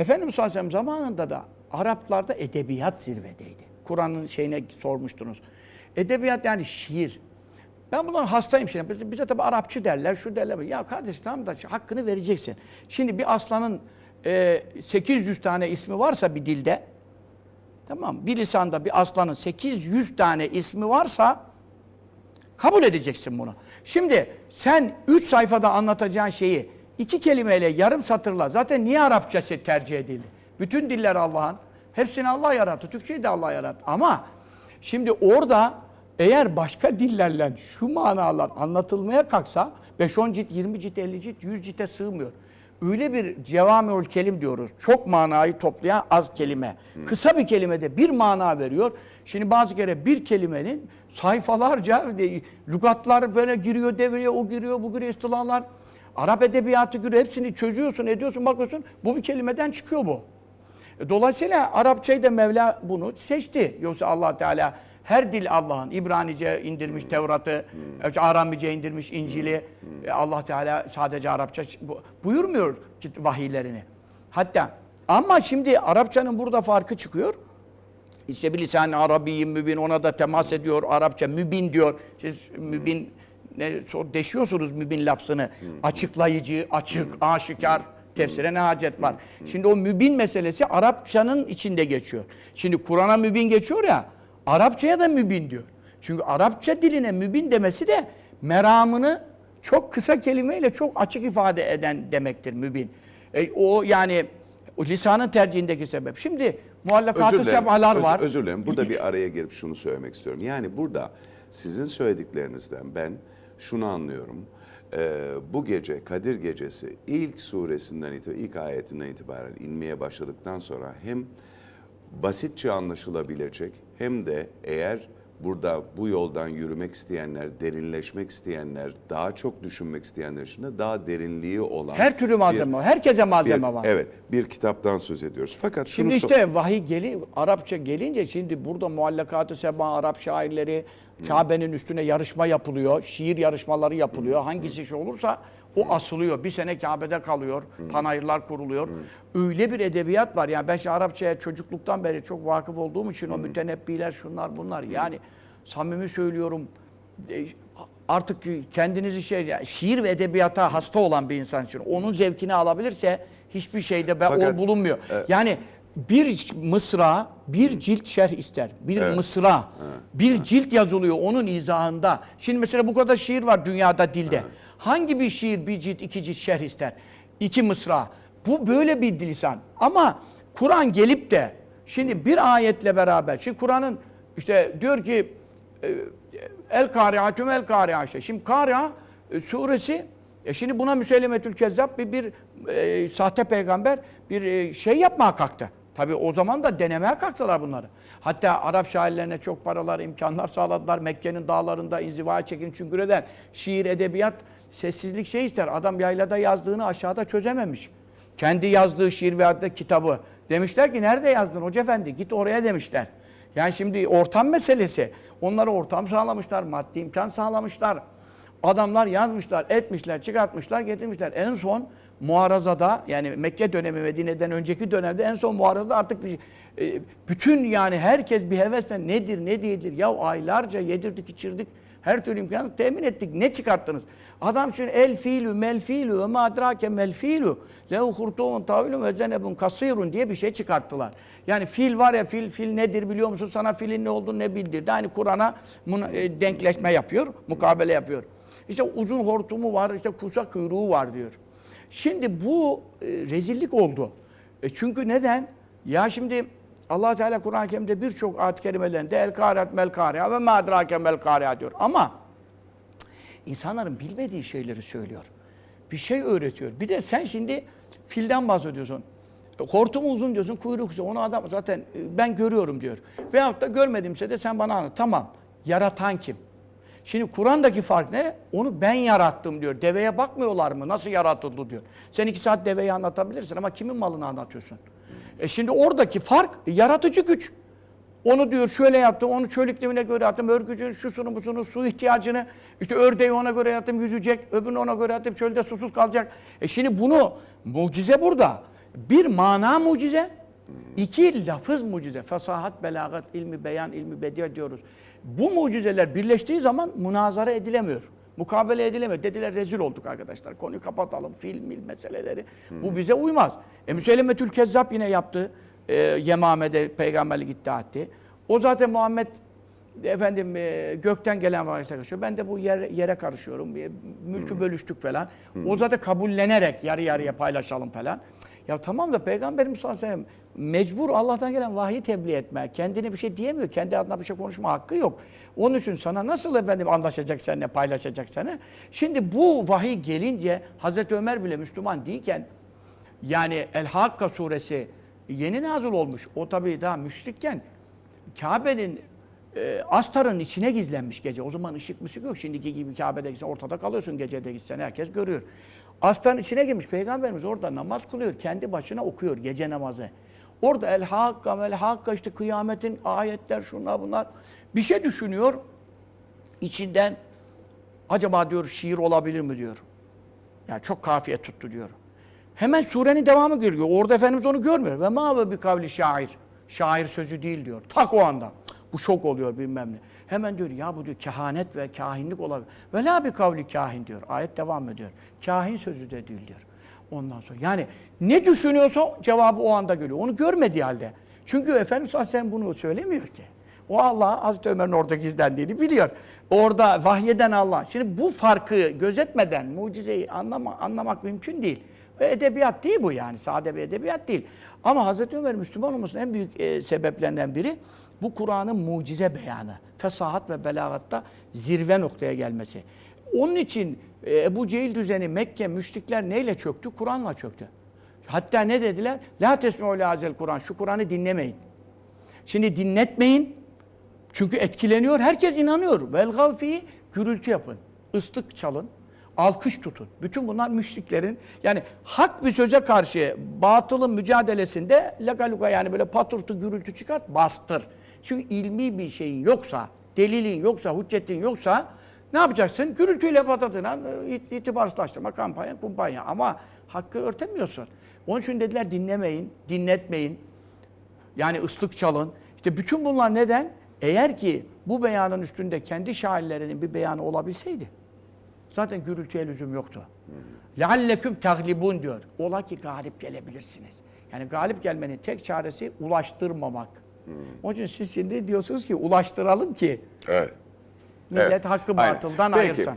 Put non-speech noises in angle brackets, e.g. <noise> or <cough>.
Efendimiz sallallahu zamanında da Araplarda edebiyat zirvedeydi. Kur'an'ın şeyine sormuştunuz. Edebiyat yani şiir. Ben bundan hastayım şimdi. Bize, bize tabii Arapçı derler, şu derler. Ya kardeş tamam da hakkını vereceksin. Şimdi bir aslanın e, 800 tane ismi varsa bir dilde, tamam bir lisanda bir aslanın 800 tane ismi varsa kabul edeceksin bunu. Şimdi sen 3 sayfada anlatacağın şeyi iki kelimeyle yarım satırla zaten niye Arapça tercih edildi? Bütün diller Allah'ın. Hepsini Allah yarattı. Türkçeyi de Allah yarattı. Ama şimdi orada eğer başka dillerle şu manalar anlatılmaya kalksa 5-10 cilt, 20 cilt, 50 cilt, 100 cilte sığmıyor. Öyle bir cevamiül kelim diyoruz. Çok manayı toplayan az kelime. Kısa bir kelimede bir mana veriyor. Şimdi bazı kere bir kelimenin sayfalarca lügatlar böyle giriyor, deviriyor, o giriyor, bu giriyor, istilahlar. Arap edebiyatı giriyor, hepsini çözüyorsun, ediyorsun, bakıyorsun. Bu bir kelimeden çıkıyor bu. E, Dolayısıyla Arapçayı da Mevla bunu seçti. Yoksa allah Teala her dil Allah'ın. İbranice indirmiş Tevrat'ı, e, Aramice indirmiş İncil'i. E, allah Teala sadece Arapça bu- buyurmuyor vahiylerini. Hatta ama şimdi Arapçanın burada farkı çıkıyor. İşte bir lisan Arabiyyin mübin ona da temas ediyor. Arapça mübin diyor. Siz mübin ne deşiyorsunuz mübin lafzını. Açıklayıcı, açık, aşikar tefsire ne hacet var. Şimdi o mübin meselesi Arapçanın içinde geçiyor. Şimdi Kur'an'a mübin geçiyor ya, Arapçaya da mübin diyor. Çünkü Arapça diline mübin demesi de meramını çok kısa kelimeyle çok açık ifade eden demektir mübin. E, o yani o lisanın tercihindeki sebep. Şimdi muallakatı sebalar var. Özür dilerim. Burada <laughs> bir araya girip şunu söylemek istiyorum. Yani burada sizin söylediklerinizden ben şunu anlıyorum. Ee, bu gece Kadir Gecesi ilk suresinden itibaren, ilk ayetinden itibaren inmeye başladıktan sonra hem basitçe anlaşılabilecek hem de eğer burada bu yoldan yürümek isteyenler, derinleşmek isteyenler, daha çok düşünmek isteyenler için de daha derinliği olan Her türlü bir- malzeme var. Herkese malzeme bir- var. Evet, bir kitaptan söz ediyoruz. Fakat şunu Şimdi so- işte vahiy geli Arapça gelince şimdi burada muallakatı seba Arap şairleri Kabe'nin üstüne yarışma yapılıyor. Şiir yarışmaları yapılıyor. Hangisi şey olursa o asılıyor. Bir sene Kabe'de kalıyor. Panayırlar kuruluyor. Öyle bir edebiyat var. Yani ben şimdi Arapçaya çocukluktan beri çok vakıf olduğum için o mütenebbiler şunlar bunlar. Yani samimi söylüyorum e, artık kendinizi şey yani şiir ve edebiyata hasta olan bir insan için onun zevkini alabilirse hiçbir şeyde ben Fakat- o bulunmuyor. Yani bir mısra, bir cilt şerh ister. Bir mısra, bir cilt yazılıyor onun izahında. Şimdi mesela bu kadar şiir var dünyada dilde. Hangi bir şiir bir cilt, iki cilt şerh ister? İki mısra. Bu böyle bir lisan. Ama Kur'an gelip de şimdi bir ayetle beraber, şimdi Kur'an'ın işte diyor ki e, El Kariatüm El Kari'a işte. Şimdi Kari'a e, suresi e şimdi buna Müseylemetül Kezzab bir, bir e, sahte peygamber bir e, şey yapmaya kalktı. Tabi o zaman da denemeye kalktılar bunları. Hatta Arap şairlerine çok paralar, imkanlar sağladılar. Mekke'nin dağlarında inzivaya çekin çünkü eder. Şiir, edebiyat, sessizlik şey ister. Adam yaylada yazdığını aşağıda çözememiş. Kendi yazdığı şiir veyahut da kitabı. Demişler ki nerede yazdın hoca efendi? Git oraya demişler. Yani şimdi ortam meselesi. Onlara ortam sağlamışlar, maddi imkan sağlamışlar. Adamlar yazmışlar, etmişler, çıkartmışlar, getirmişler. En son muharazada yani Mekke dönemi Medine'den önceki dönemde en son muharazada artık bir, e, bütün yani herkes bir hevesle nedir ne değildir. Ya aylarca yedirdik içirdik. Her türlü imkanı temin ettik. Ne çıkarttınız? Adam şimdi el fiilü mel fiilü ve ma adrake mel fiilü lehu hurtumun tavilun ve zenebun kasirun diye bir şey çıkarttılar. Yani fil var ya fil fil nedir biliyor musun? Sana filin ne olduğunu ne bildirdi. Hani Kur'an'a e, denkleşme yapıyor, mukabele yapıyor. İşte uzun hortumu var, işte kusa kuyruğu var diyor. Şimdi bu e, rezillik oldu. E çünkü neden? Ya şimdi allah Teala Kur'an-ı Kerim'de birçok ayet-i kerimelerinde el kâriat mel kâri'a ve mâ adrake mel kâri'a diyor. Ama insanların bilmediği şeyleri söylüyor. Bir şey öğretiyor. Bir de sen şimdi filden bahsediyorsun. E, Hortumu uzun diyorsun, kuyruk kısa. Onu adam zaten e, ben görüyorum diyor. Veyahut da görmedimse de sen bana anlat. Tamam. Yaratan kim? Şimdi Kur'an'daki fark ne? Onu ben yarattım diyor. Deveye bakmıyorlar mı? Nasıl yaratıldı diyor. Sen iki saat deveyi anlatabilirsin ama kimin malını anlatıyorsun? E şimdi oradaki fark yaratıcı güç. Onu diyor şöyle yaptım, onu çöl iklimine göre yaptım, örgücün şusunu busunu, su ihtiyacını, işte ördeği ona göre yaptım, yüzecek, öbürünü ona göre yaptım, çölde susuz kalacak. E şimdi bunu, mucize burada. Bir mana mucize, iki lafız mucize. Fasahat, belagat, ilmi beyan, ilmi bediye diyoruz. Bu mucizeler birleştiği zaman münazara edilemiyor. Mukabele edilemiyor. Dediler rezil olduk arkadaşlar. Konuyu kapatalım. Film, mil meseleleri. Bu bize uymaz. E Müsellemetül Kezzab yine yaptı. E, Yemame'de peygamberlik iddia etti. O zaten Muhammed efendim e, gökten gelen varisle karışıyor. Ben de bu yere, yere karışıyorum. E, Mülkü bölüştük falan. O zaten kabullenerek yarı yarıya paylaşalım falan. Ya tamam da Peygamberimiz sallallahu aleyhi ve sellem mecbur Allah'tan gelen vahyi tebliğ etme. Kendine bir şey diyemiyor. Kendi adına bir şey konuşma hakkı yok. Onun için sana nasıl efendim anlaşacak seninle, paylaşacak sana? Şimdi bu vahiy gelince Hazreti Ömer bile Müslüman değilken yani El Hakka suresi yeni nazil olmuş. O tabii daha müşrikken Kabe'nin e, astarın içine gizlenmiş gece. O zaman ışık mışık yok. Şimdiki gibi Kabe'de gitsen ortada kalıyorsun gecede gitsen herkes görüyor. Astarın içine girmiş. Peygamberimiz orada namaz kılıyor. Kendi başına okuyor gece namazı. Orada El Hakka, El Hakka işte kıyametin ayetler şunlar bunlar. Bir şey düşünüyor. İçinden acaba diyor şiir olabilir mi diyor. Yani çok kafiye tuttu diyor. Hemen surenin devamı geliyor. Orada Efendimiz onu görmüyor. Ve ma ve bir kavli şair. Şair sözü değil diyor. Tak o anda. Bu şok oluyor bilmem ne. Hemen diyor ya bu diyor kehanet ve kahinlik olabilir. Ve la bir kavli kahin diyor. Ayet devam ediyor. Kahin sözü de değil diyor. Ondan sonra yani ne düşünüyorsa cevabı o anda geliyor. Onu görmediği halde. Çünkü Efendimiz sallallahu aleyhi ve sellem bunu söylemiyor ki. O Allah Hazreti Ömer'in orada gizlendiğini biliyor. Orada vahyeden Allah. Şimdi bu farkı gözetmeden mucizeyi anlama, anlamak mümkün değil. Ve edebiyat değil bu yani. Sade bir edebiyat değil. Ama Hazreti Ömer Müslüman olmasının en büyük e, sebeplerinden biri bu Kur'an'ın mucize beyanı. Fesahat ve belagatta zirve noktaya gelmesi. Onun için e, Ebu Cehil düzeni Mekke müşrikler neyle çöktü? Kur'an'la çöktü. Hatta ne dediler? La tesmi'u hazel Kur'an. Şu Kur'an'ı dinlemeyin. Şimdi dinletmeyin. Çünkü etkileniyor. Herkes inanıyor. Vel gavfi gürültü yapın. Islık çalın. Alkış tutun. Bütün bunlar müşriklerin yani hak bir söze karşı batılın mücadelesinde lagaluga yani böyle patırtı gürültü çıkart bastır. Çünkü ilmi bir şeyin yoksa, delilin yoksa, hüccetin yoksa ne yapacaksın? Gürültüyle patatına it- itibarsızlaştırma kampanya, kumpanya ama hakkı örtemiyorsun. Onun için dediler dinlemeyin, dinletmeyin. Yani ıslık çalın. İşte bütün bunlar neden? Eğer ki bu beyanın üstünde kendi şairlerinin bir beyanı olabilseydi zaten gürültüye lüzum yoktu. لَعَلَّكُمْ تَغْلِبُونَ diyor. Ola ki galip gelebilirsiniz. Yani galip gelmenin tek çaresi ulaştırmamak. Onun için siz şimdi diyorsunuz ki ulaştıralım ki Evet. millet Evet. hakkı Aynen. batıldan Peki. ayırsın.